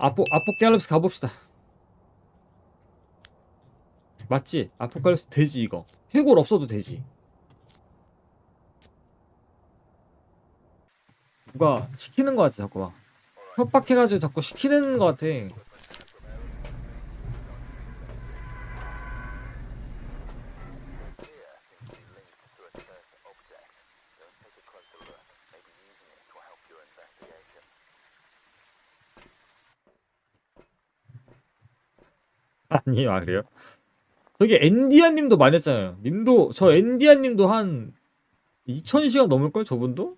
아포 아포칼립스 가봅시다. 맞지? 아포칼립스 되지 이거. 해골 없어도 되지. 누가 시키는 거 같아 자꾸 막 협박해가지고 자꾸 시키는 거 같아. 아니 아 그래요? 저기 엔디아 님도 많이 했잖아요. 님도 저 엔디아 님도 한 2000시간 넘을걸 저분도?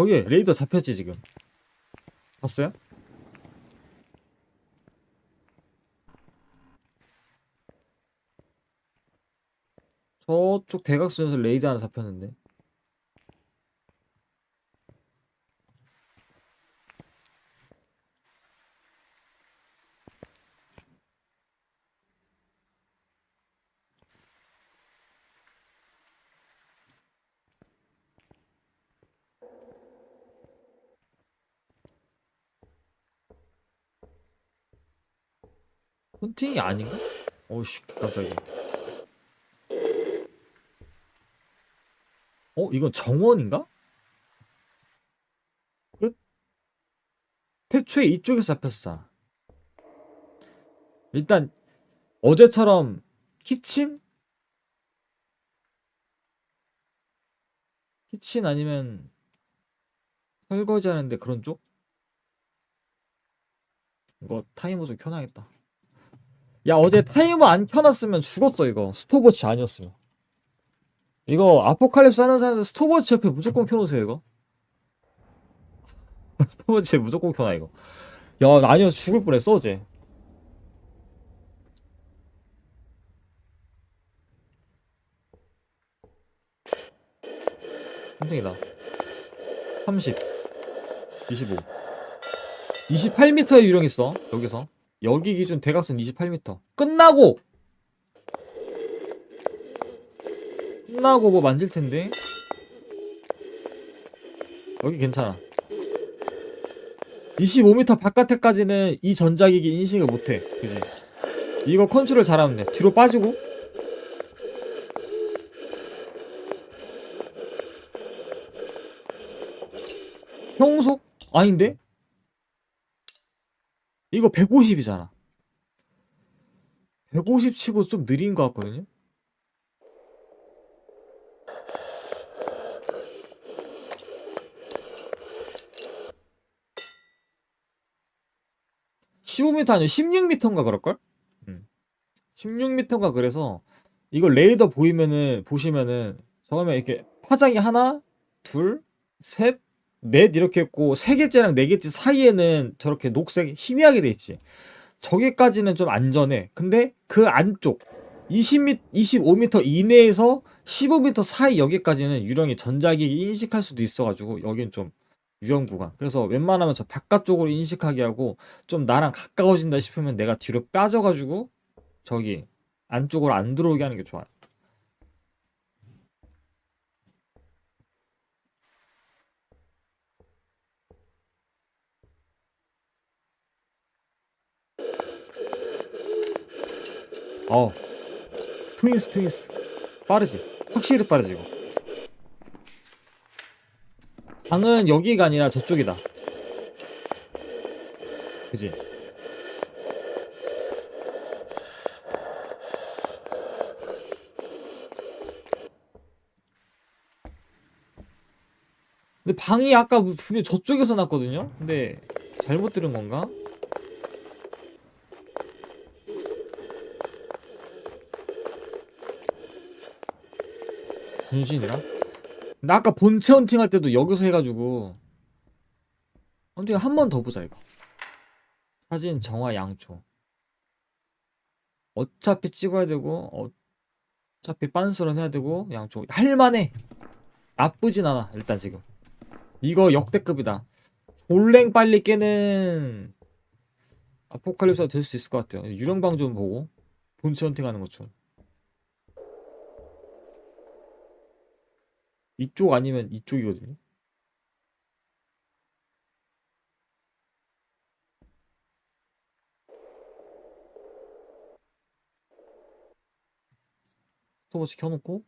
저기 레이더 잡혔지 지금. 봤어요? 저쪽 대각선에서 레이더 하나 잡혔는데. 헌팅이 아닌가? 어우씨 깜짝이야. 어 이건 정원인가? 끝? 태초에 이쪽에서 잡혔어. 일단 어제처럼 키친? 키친 아니면 설거지 하는데 그런 쪽? 이거 타이머 좀 켜놔야겠다. 야 어제 타이머 안 켜놨으면 죽었어 이거. 스톱워치 아니었으면. 이거 아포칼립스 하는 사람들 스톱워치 옆에 무조건 켜놓으세요 이거. 스톱워치에 무조건 켜놔 이거. 야나 아니면 죽을 뻔했어 어제. 깜짝이다. 30 25 28m의 유령 있어 여기서 여기 기준 대각선 28m. 끝나고 끝나고 뭐 만질 텐데. 여기 괜찮아. 25m 바깥에까지는 이 전자기기 인식을 못해. 그지? 이거 컨트롤 잘하면 돼. 뒤로 빠지고. 평속? 아닌데? 이거 150이잖아. 150 치고 좀 느린 것 같거든요? (15m) 아니야 (16m인가) 그럴걸? 음. (16m인가) 그래서 이거 레이더 보이면은 보시면은 처음에 이렇게 파장이 하나 둘셋 넷 이렇게 했고 세 개째랑 네 개째 사이에는 저렇게 녹색 희미하게 돼 있지. 저기까지는 좀 안전해. 근데 그 안쪽 20m, 25m 이내에서 15m 사이 여기까지는 유령이 전자기기 인식할 수도 있어가지고 여긴 좀 위험 구간. 그래서 웬만하면 저 바깥쪽으로 인식하게 하고 좀 나랑 가까워진다 싶으면 내가 뒤로 빠져가지고 저기 안쪽으로 안 들어오게 하는 게 좋아요. 어. 트윈스 트윈스. 빠르지. 확실히 빠르지 이거. 방은 여기가 아니라 저쪽이다. 그지? 근데 방이 아까 분명히 저쪽에서 났거든요? 근데 잘못 들은 건가? 분신이랑? 근데 아까 본체 헌팅 할 때도 여기서 해가지고 헌팅 한 번 더 보자 이거. 사진 정화 양초. 어차피 찍어야 되고 어차피 빤스런 해야 되고 양초. 할만해! 나쁘진 않아 일단 지금. 이거 역대급이다. 졸랭 빨리 깨는 아포칼립스가 될 수 있을 것 같아요. 유령방 좀 보고 본체 헌팅 하는 것좀 이쪽 아니면 이쪽이거든요. 스톱워치 켜놓고.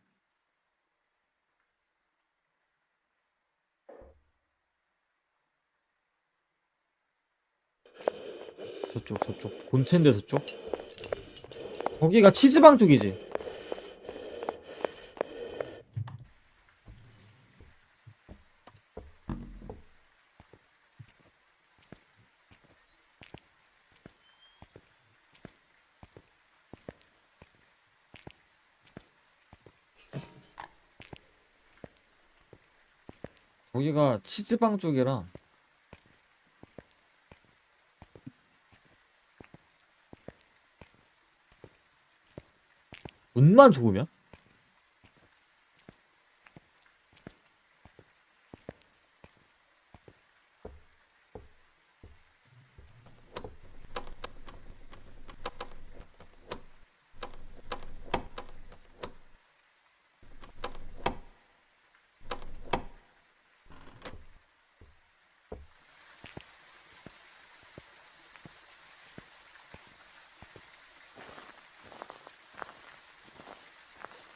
저쪽 저쪽. 본체인데 저쪽? 거기가 치즈방 쪽이지 거기가 치즈방 쪽이라. 운만 좋으면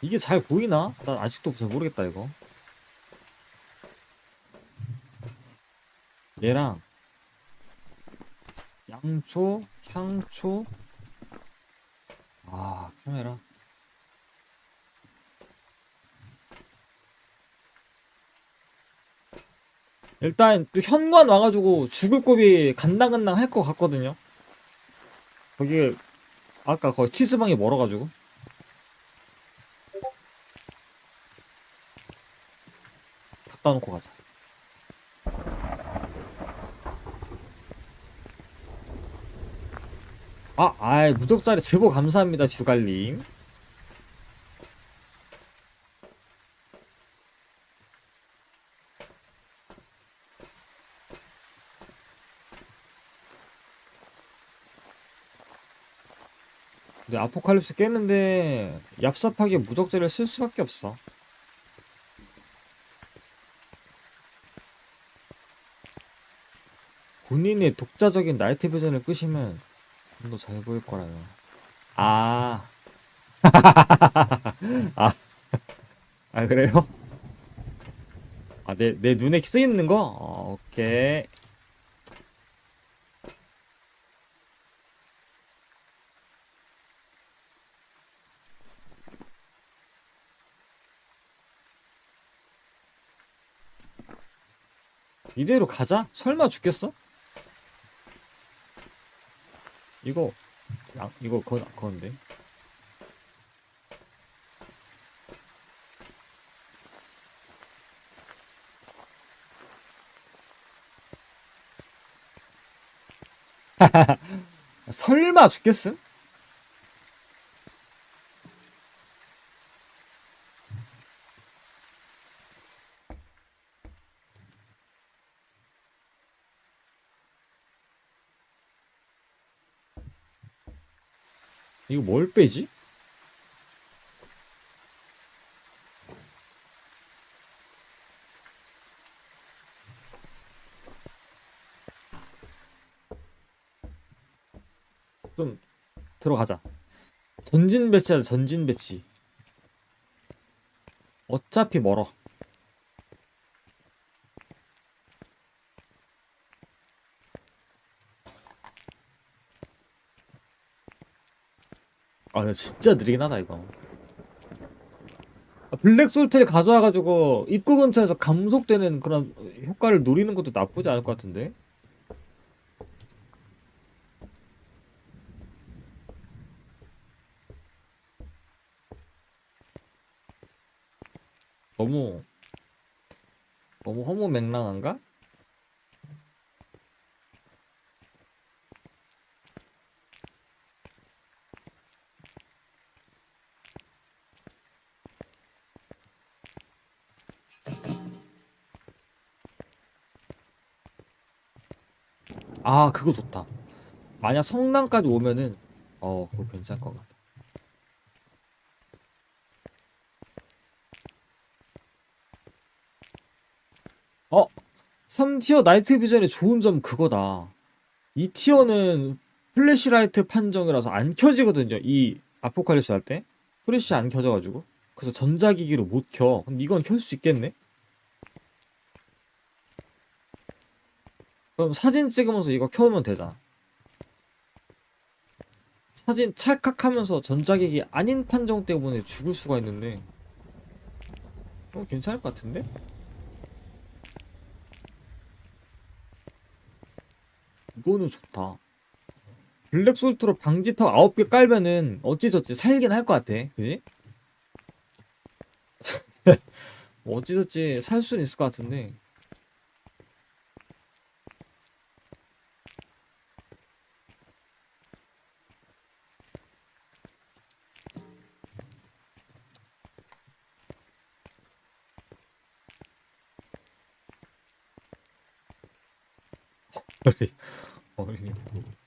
이게 잘 보이나? 난 아직도 잘 모르겠다 이거. 얘랑 양초, 향초. 아 카메라. 일단 또 현관 와가지고 죽을 곱이 간당간당 할 것 같거든요. 거기 아까 거기 치즈방이 멀어가지고 갖다 놓고 가자. 아, 아이, 무적자리 제보 감사합니다, 주갈님. 근데 아포칼립스 깼는데 얍삽하게 무적자리를 쓸 수밖에 없어. 본인의 독자적인 나이트 비전을 끄시면 좀 더 잘 보일 거라요. 아. 아. 아, 그래요? 아, 내, 내 눈에 쓰이는 거? 어, 오케이. 이대로 가자? 설마 죽겠어? 이거 아, 이거 건 건데. 설마 죽겠음? 뭘 빼지? 좀 들어가자. 전진 배치하자. 전진 배치. 어차피 멀어. 근데 진짜 느리긴 하다, 이거. 아, 블랙 솔트를 가져와가지고 입구 근처에서 감속되는 그런 효과를 노리는 것도 나쁘지 않을 것 같은데? 너무, 너무 허무맹랑한가? 아 그거 좋다. 만약 성남까지 오면은 어 그거 괜찮을 것 같아. 어? 3티어 나이트 비전의 좋은 점 그거다. 이 티어는 플래시라이트 판정이라서 안 켜지거든요 이 아포칼립스 할 때. 프레시 안 켜져가지고. 그래서 전자기기로 못켜. 이건 켤 수 있겠네 그럼 사진 찍으면서 이거 켜면 되잖아. 사진 찰칵하면서 전자기기 아닌 판정 때문에 죽을 수가 있는데 어 괜찮을 것 같은데? 이거는 좋다. 블랙솔트로 방지턱 9개 깔면은 어찌저찌 살긴 할 것 같아. 그지? 뭐 어찌저찌 살 수는 있을 것 같은데 어리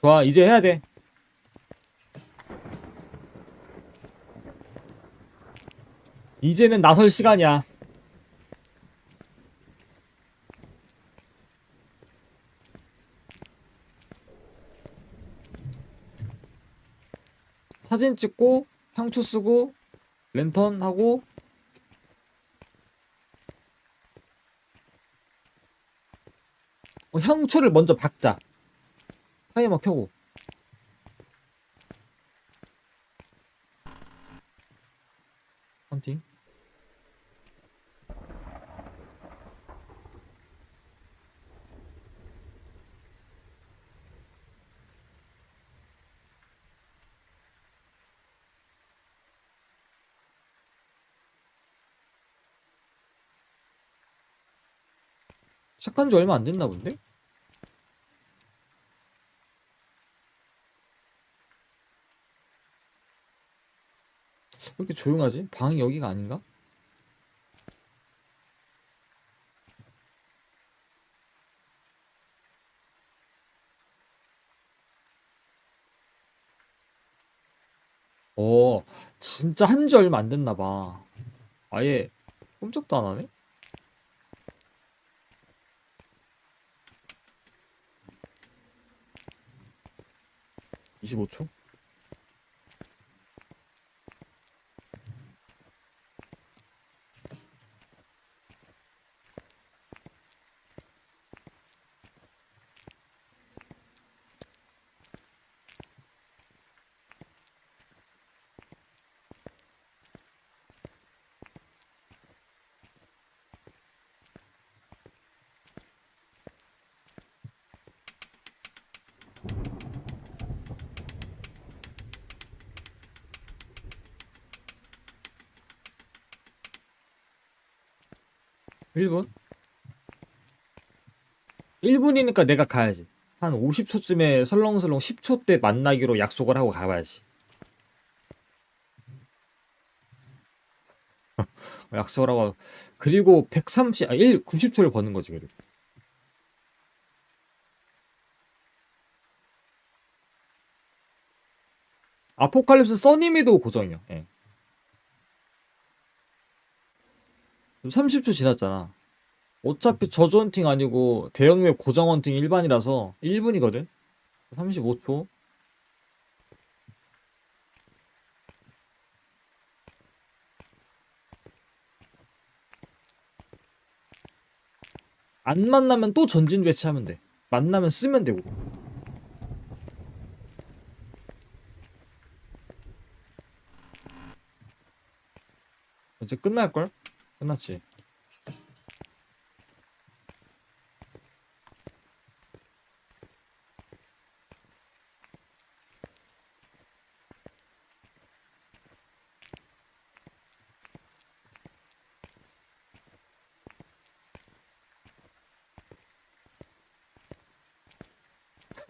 좋아 이제 해야 돼. 이제는 나설 시간이야. 사진 찍고 향초 쓰고 랜턴 하고 어, 향초를 먼저 박자. 타이머 켜고 헌팅 시작한 지 얼마 안 됐나 본데? 왜 이렇게 조용하지? 방이 여기가 아닌가? 어, 진짜 한 지 얼마 안 됐나 봐. 아예 꼼짝도 안 하네? 25초? 일분 1분이니까 내가 가야지. 한 50초쯤에 설렁설렁 10초 때 만나기로 약속을 하고 가봐야지. 약속을 하고 그리고 130, 아, 1, 90초를 버는 거지 그리고. 아포칼립스 써니미도 고정이요. 예. 지금 30초 지났잖아. 어차피 저주 헌팅 아니고 대형맵 고정 헌팅 일반이라서 1분이거든. 35초. 안 만나면 또 전진 배치하면 돼. 만나면 쓰면 되고. 이제 끝날걸? 끝났지.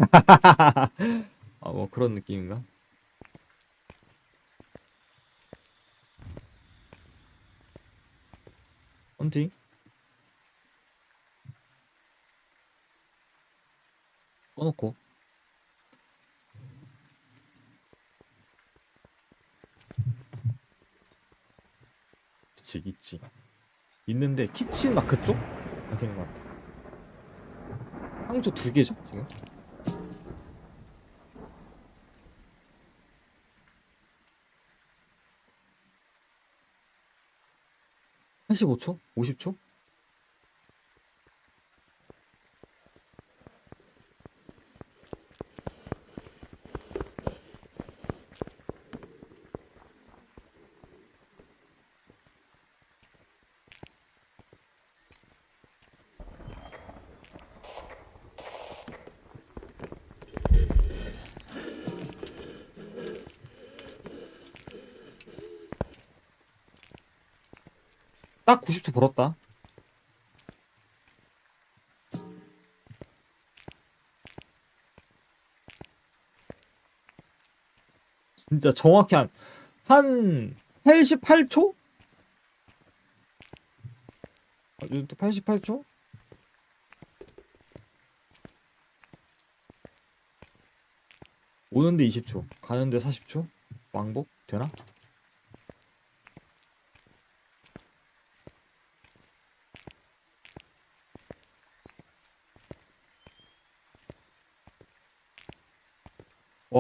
아, 뭐 그런 느낌인가? 헌팅 꺼놓고 그치 있지 있는데 키친 마크 쪽? 이렇게 있는 것 같아 상조 두 개죠 지금? (45초) (50초) 딱 90초 벌었다. 진짜 정확히 한, 한 88초? 아, 또 88초? 오는데 20초, 가는데 40초? 왕복? 되나?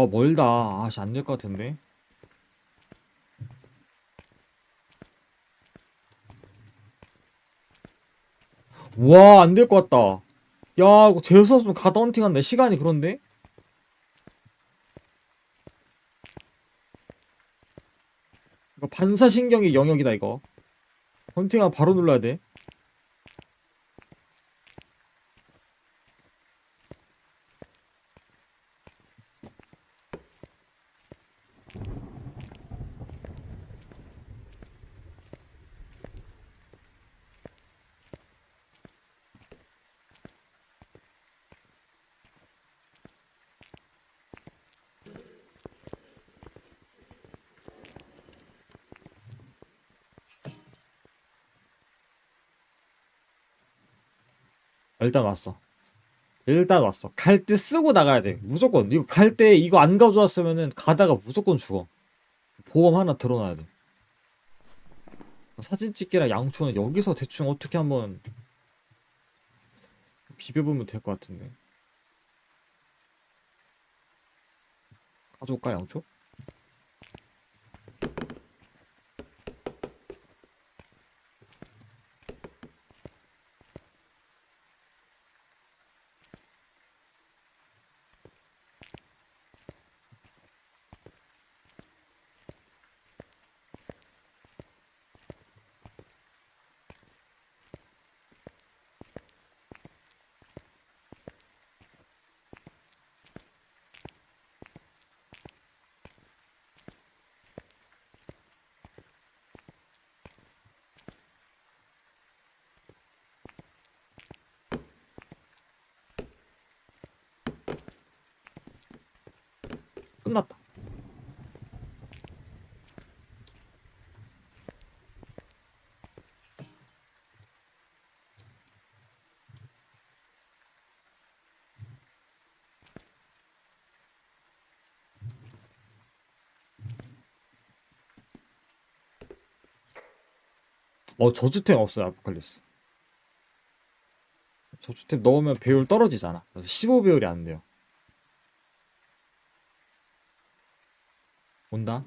와 멀다. 아씨 안 될 것 같은데? 와 안 될 것 같다. 야 이거 재수 없으면 가다 헌팅한다. 시간이 그런데? 이거 반사신경의 영역이다 이거. 헌팅하면 바로 눌러야 돼 일단 왔어. 일단 왔어. 갈 때 쓰고 나가야 돼. 무조건. 이거 갈 때 이거 안 가져왔으면은 가다가 무조건 죽어. 보험 하나 들어놔야 돼. 사진 찍기랑 양초는 여기서 대충 어떻게 한번 비벼보면 될 것 같은데. 가져올까 양초? 끝났다. 어 저주템 없어요 아포칼립스. 저주템 넣으면 배율 떨어지잖아. 그래서 15배율이 안 돼요 온다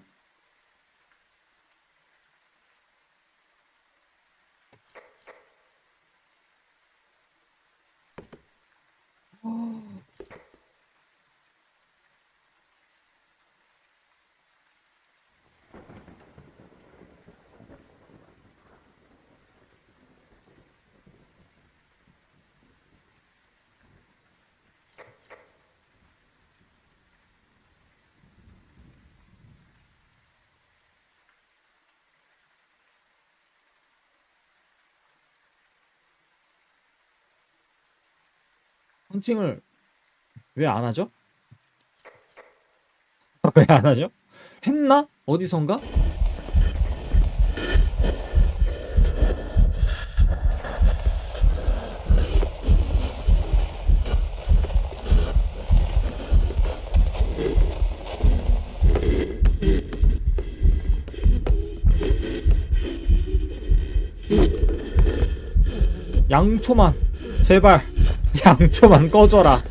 헌팅을 왜 안 하죠? 왜 안 하죠? 했나? 어디선가? 양초만 제발 양초만 꺼줘라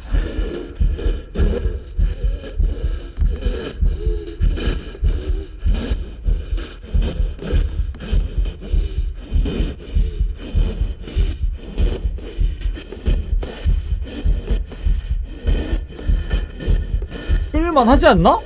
끌만 하지 않나?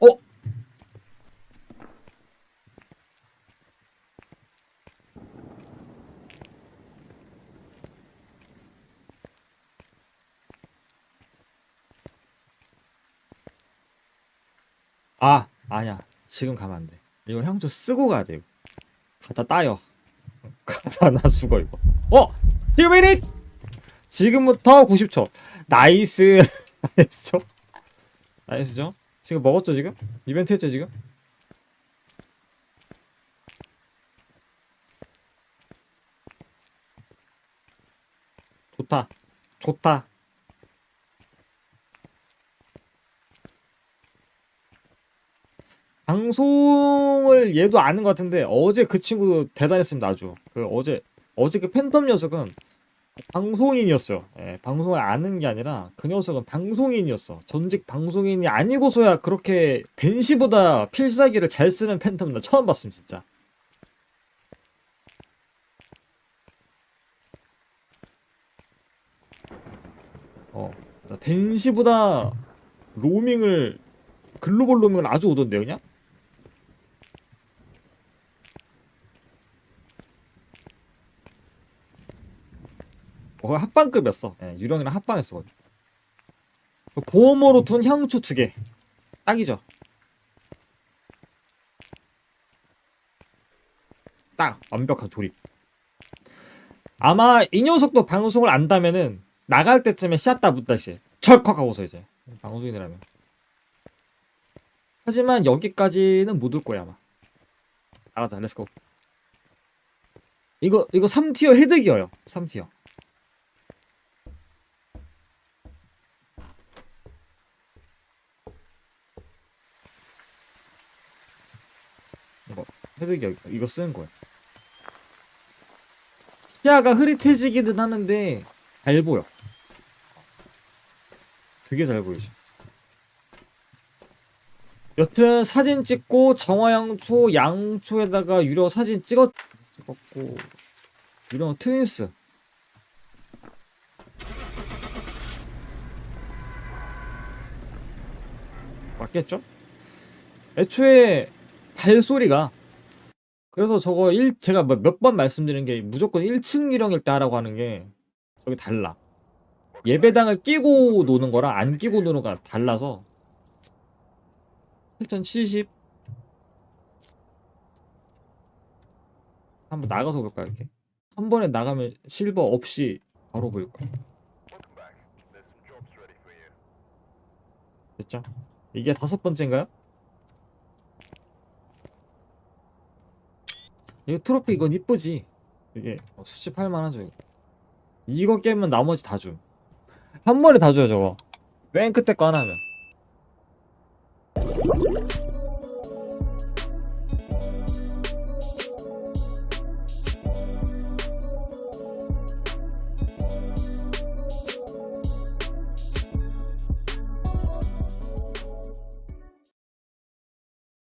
어? 아, 아니야. 지금 가면 안 돼. 이거 향초 쓰고 가야 돼. 이거. 갖다 따요. 갖다 놔 죽어 이거. 어? 지금 이니? 지금부터 90초. 나이스. 나이스죠? 나이스죠? 지금 먹었죠 지금? 이벤트 했죠 지금? 좋다. 좋다. 방송을 얘도 아는 것 같은데 어제 그 친구도 대단했습니다 아주. 그 어제 어제 그 팬텀 녀석은 방송인이었어요. 예, 방송을 아는 게 아니라 그 녀석은 방송인이었어. 전직 방송인이 아니고서야 그렇게 벤시보다 필살기를 잘 쓰는 팬텀 나 처음 봤음 진짜. 어나 벤시보다 로밍을 글로벌 로밍을 아주 오던데 그냥 어, 합방급이었어. 예, 유령이랑 합방했어. 거의. 보험으로 둔 향초 두 개. 딱이죠. 딱 완벽한 조립. 아마 이 녀석도 방송을 안다면은 나갈 때쯤에 샷다 묻다 이제 철컥 하고서 이제 방송인이라면. 하지만 여기까지는 못 올 거야 아마. 나가자, 렛츠고. 이거 이거 3티어 헤드기어요. 3티어. 이거 헤드기어 이거 쓰는 거야. 시야가 흐릿해지기는 하는데 잘 보여. 되게 잘 보이지. 여튼 사진 찍고 정화양초 양초에다가 유령 사진 찍었 찍었고 유령 트윈스 맞겠죠? 애초에 발소리가 그래서 저거 일 제가 몇 번 말씀드린 게 무조건 1층 유령일 때 하라고 하는 게 저기 달라 예배당을 끼고 노는 거랑 안 끼고 노는 거랑 달라서 7070 한번 나가서 볼까 이렇게 한 번에 나가면 실버 없이 바로 보일까 됐죠? 이게 다섯 번째인가요? 이거 트로피 이건 이쁘지? 이게 어, 수집할 만하죠 이거. 이거 깨면 나머지 다줌한 번에 다 줘요 저거. 맨 끝에 거 하나면